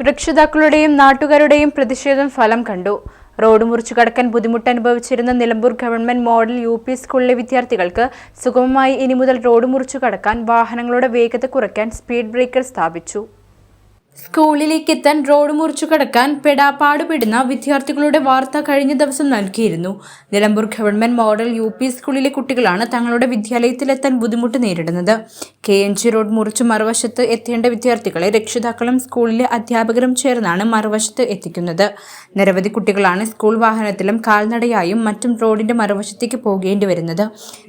രക്ഷിതാക്കളുടെയും നാട്ടുകാരുടെയും പ്രതിഷേധം ഫലം കണ്ടു. റോഡ് മുറിച്ചു കടക്കാൻ ബുദ്ധിമുട്ട് അനുഭവിച്ചിരുന്ന Nilambur government model U P സ്കൂളിലെ വിദ്യാർത്ഥികൾക്ക് സുഗമമായി ഇനി മുതൽ റോഡ് മുറിച്ചു കടക്കാൻ വാഹനങ്ങളുടെ വേഗത കുറയ്ക്കാൻ സ്പീഡ് ബ്രേക്കർ സ്ഥാപിച്ചു. സ്കൂളിലേക്ക് എത്താൻ റോഡ് മുറിച്ചു കടക്കാൻ പെടാപ്പാടുപെടുന്ന വിദ്യാർത്ഥികളുടെ വാർത്ത കഴിഞ്ഞ ദിവസം നൽകിയിരുന്നു. Nilambur government model U P സ്കൂളിലെ കുട്ടികളാണ് തങ്ങളുടെ വിദ്യാലയത്തിലെത്താൻ ബുദ്ധിമുട്ട് നേരിടുന്നത്. കെ എൻ ജി റോഡ് മുറിച്ചു മറുവശത്ത് എത്തേണ്ട വിദ്യാർത്ഥികളെ രക്ഷിതാക്കളും സ്കൂളിലെ അധ്യാപകരും ചേർന്നാണ് മറുവശത്ത് എത്തിക്കുന്നത്. നിരവധി കുട്ടികളാണ് സ്കൂൾ വാഹനത്തിലും കാൽനടയായും മറ്റും റോഡിന്റെ മറുവശത്തേക്ക് പോകേണ്ടി വരുന്നത്.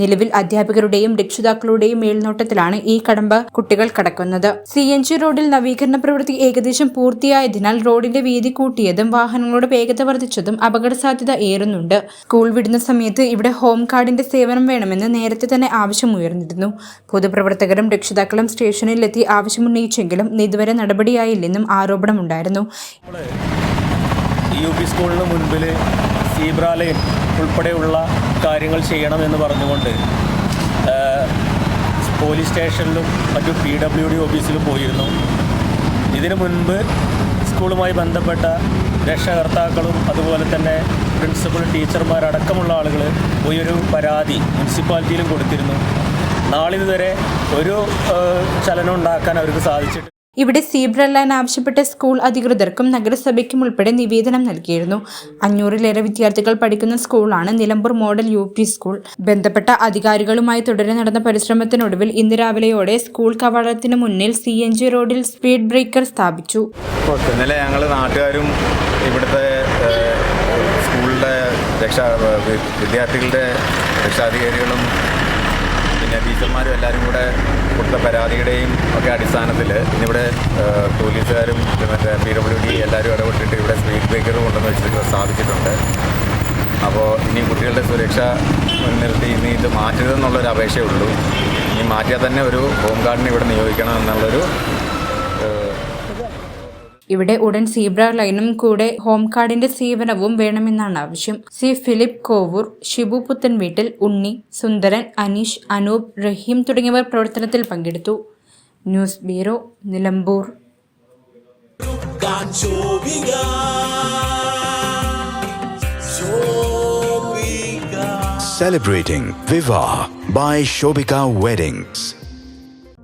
നിലവിൽ അധ്യാപകരുടെയും രക്ഷിതാക്കളുടെയും മേൽനോട്ടത്തിലാണ് ഈ കടമ്പ കുട്ടികൾ കടക്കുന്നത്. സി എൻ ജി റോഡിൽ നവീകരണ പ്രവൃത്തി ഏകദേശം പൂർത്തിയായതിനാൽ റോഡിന്റെ വീതി കൂട്ടിയതും വാഹനങ്ങളുടെ വേഗത വർദ്ധിച്ചതും അപകട സാധ്യത ഏറുന്നുണ്ട്. സ്കൂൾ വിടുന്ന സമയത്ത് ഇവിടെ ഹോം കാർഡിന്റെ സേവനം വേണമെന്ന് നേരത്തെ തന്നെ ആവശ്യമുയർന്നിരുന്നു. പൊതുപ്രവർത്തകരും രക്ഷിതാക്കളും സ്റ്റേഷനിലെത്തി ആവശ്യമുന്നയിച്ചെങ്കിലും ഇതുവരെ നടപടിയായില്ലെന്നും ആരോപണമുണ്ടായിരുന്നു. യു പി സ്കൂളിന് മുൻപിൽ സീബ്ര ലൈൻ ഉൾപ്പെടെയുള്ള കാര്യങ്ങൾ ചെയ്യണമെന്ന് പറഞ്ഞുകൊണ്ട് പോലീസ് സ്റ്റേഷനിലും മറ്റു പി ഡബ്ല്യു ഡി ഓഫീസിലും പോയിരുന്നു. ഇതിനു മുൻപ് സ്കൂളുമായി ബന്ധപ്പെട്ട രക്ഷകർത്താക്കളും അതുപോലെ തന്നെ പ്രിൻസിപ്പളും ടീച്ചർമാരടക്കമുള്ള ആളുകൾ ഈ ഒരു പരാതി മുനിസിപ്പാലിറ്റിയിലും കൊടുത്തിരുന്നു. നാളിതുവരെ ഒരു ചലനം ഉണ്ടാക്കാൻ അവർക്ക് സാധിച്ചിട്ടില്ല. ഇവിടെ സീബ്ര ലൈൻ ആവശ്യപ്പെട്ട സ്കൂൾ അധികൃതർക്കും നഗരസഭയ്ക്കും ഉൾപ്പെടെ നിവേദനം നൽകിയിരുന്നു. അഞ്ഞൂറിലേറെ വിദ്യാർത്ഥികൾ പഠിക്കുന്ന സ്കൂളാണ് Nilambur model U P school. ബന്ധപ്പെട്ട അധികാരികളുമായി തുടരെ നടന്ന പരിശ്രമത്തിനൊടുവിൽ ഇന്ന് രാവിലെയോടെ സ്കൂൾ കവാടത്തിന് മുന്നിൽ സി എൻ ജി റോഡിൽ സ്പീഡ് ബ്രേക്കർ സ്ഥാപിച്ചു. ഇന്നലെ ഞങ്ങൾ നാട്ടുകാരും ഇവിടുത്തെ സ്കൂളിലെ രക്ഷാ വിദ്യാർത്ഥികളുടെ രക്ഷാധികാരികളും ടീച്ചർമാരും എല്ലാവരും കൂടെ കൊടുത്ത പരാതിയുടെയും ഒക്കെ അടിസ്ഥാനത്തിൽ ഏഹ്, പോലീസുകാരും മറ്റേ പി ഡബ്ല്യു ഡി എല്ലാവരും ഇടപെട്ടിട്ട് ഇവിടെ സ്പീഡ് ബ്രേക്കർ കൊണ്ടുവന്ന് വെച്ചിട്ട് സ്ഥാപിച്ചിട്ടുണ്ട്. അപ്പോൾ ഇനി കുട്ടികളുടെ സുരക്ഷ മുൻനിർത്തി ഇനി ഇത് മാറ്റരുതെന്നുള്ളൊരു അപേക്ഷയുള്ളൂ ഇനി മാറ്റിയാൽ തന്നെ ഒരു ഹോം ഗാർഡിനെ ഇവിടെ നിയോഗിക്കണം എന്നുള്ളൊരു ഇവിടെ ഉടൻ സീബ്ര ലൈനും കൂടെ ഹോം കാർഡിന്റെ സേവനവും വേണമെന്നാണ് ആവശ്യം. സി ഫിലിപ്പ് കോവൂർ ഷിബു പുത്തൻ വീട്ടിൽ ഉണ്ണി സുന്ദരൻ അനീഷ് അനൂപ് റഹീം തുടങ്ങിയവർ പ്രവർത്തനത്തിൽ പങ്കെടുത്തു. News bureau Nilambur. Celebrating Viva by Shobika Weddings.